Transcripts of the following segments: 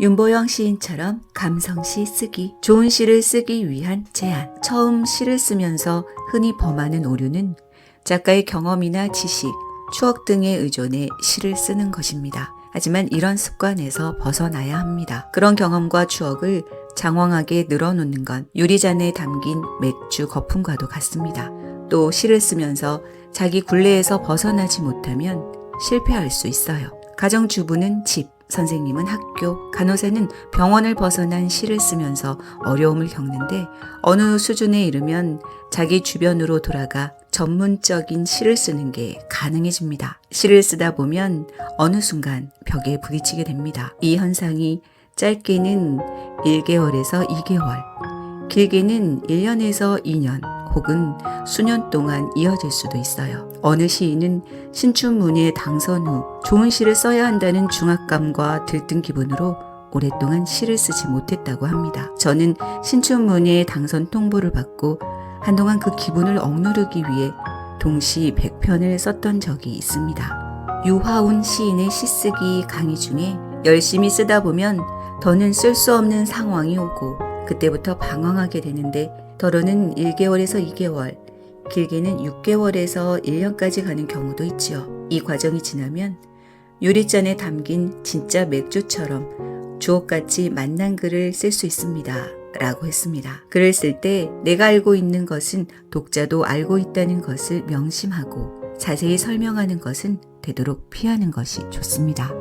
윤보영 시인처럼 감성시 쓰기, 좋은 시를 쓰기 위한 제안. 처음 시를 쓰면서 흔히 범하는 오류는 작가의 경험이나 지식, 추억 등에 의존해 시를 쓰는 것입니다. 하지만 이런 습관에서 벗어나야 합니다. 그런 경험과 추억을 장황하게 늘어놓는 건 유리잔에 담긴 맥주 거품과도 같습니다. 또 시를 쓰면서 자기 굴레에서 벗어나지 못하면 실패할 수 있어요. 가정주부는 집, 선생님은 학교, 간호사는 병원을 벗어난 시를 쓰면서 어려움을 겪는데 어느 수준에 이르면 자기 주변으로 돌아가 전문적인 시를 쓰는 게 가능해집니다. 시를 쓰다 보면 어느 순간 벽에 부딪히게 됩니다. 이 현상이 짧게는 1개월에서 2개월, 길게는 1년에서 2년 혹은 수년 동안 이어질 수도 있어요. 어느 시인은 신춘 문예 당선 후 좋은 시를 써야 한다는 중압감과 들뜬 기분으로 오랫동안 시를 쓰지 못했다고 합니다. 저는 신춘 문예 당선 통보를 받고 한동안 그 기분을 억누르기 위해 동시 100편을 썼던 적이 있습니다. 유화운 시인의 시쓰기 강의 중에 열심히 쓰다 보면 더는 쓸 수 없는 상황이 오고 그때부터 방황하게 되는데 더러는 1개월에서 2개월, 길게는 6개월에서 1년까지 가는 경우도 있지요. 이 과정이 지나면 유리잔에 담긴 진짜 맥주처럼 주옥같이 만난 글을 쓸 수 있습니다. 라고 했습니다. 글을 쓸 때 내가 알고 있는 것은 독자도 알고 있다는 것을 명심하고 자세히 설명하는 것은 되도록 피하는 것이 좋습니다.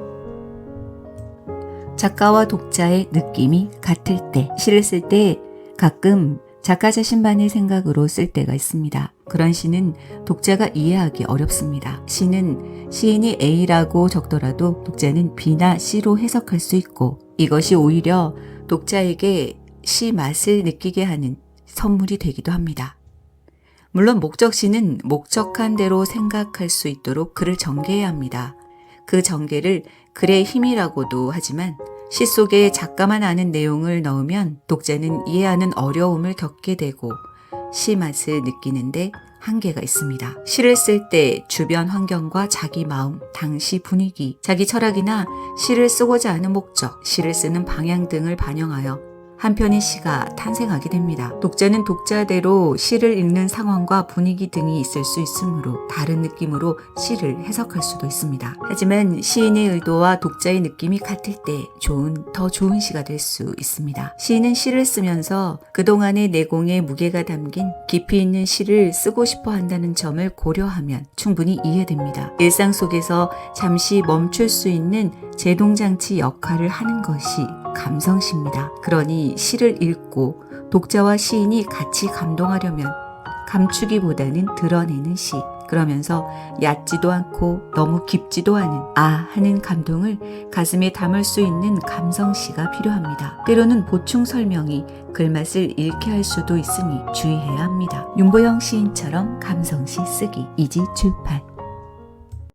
작가와 독자의 느낌이 같을 때, 시를 쓸 때 가끔 작가 자신만의 생각으로 쓸 때가 있습니다. 그런 시는 독자가 이해하기 어렵습니다. 시는 시인이 A라고 적더라도 독자는 B나 C로 해석할 수 있고 이것이 오히려 독자에게 시 맛을 느끼게 하는 선물이 되기도 합니다. 물론 목적시는 목적한 대로 생각할 수 있도록 글을 전개해야 합니다. 그 전개를 글의 힘이라고도 하지만 시 속에 작가만 아는 내용을 넣으면 독자는 이해하는 어려움을 겪게 되고 시 맛을 느끼는데 한계가 있습니다. 시를 쓸 때 주변 환경과 자기 마음, 당시 분위기, 자기 철학이나 시를 쓰고자 하는 목적, 시를 쓰는 방향 등을 반영하여 한 편의 시가 탄생하게 됩니다. 독자는 독자대로 시를 읽는 상황과 분위기 등이 있을 수 있으므로 다른 느낌으로 시를 해석할 수도 있습니다. 하지만 시인의 의도와 독자의 느낌이 같을 때 좋은, 더 좋은 시가 될 수 있습니다. 시인은 시를 쓰면서 그동안의 내공의 무게가 담긴 깊이 있는 시를 쓰고 싶어 한다는 점을 고려하면 충분히 이해됩니다. 일상 속에서 잠시 멈출 수 있는 제동장치 역할을 하는 것이 감성시입니다. 그러니 시를 읽고 독자와 시인이 같이 감동하려면 감추기보다는 드러내는 시. 그러면서 얕지도 않고 너무 깊지도 않은 아 하는 감동을 가슴에 담을 수 있는 감성시가 필요합니다. 때로는 보충 설명이 글맛을 잃게 할 수도 있으니 주의해야 합니다. 윤보영 시인처럼 감성시 쓰기 이지 출판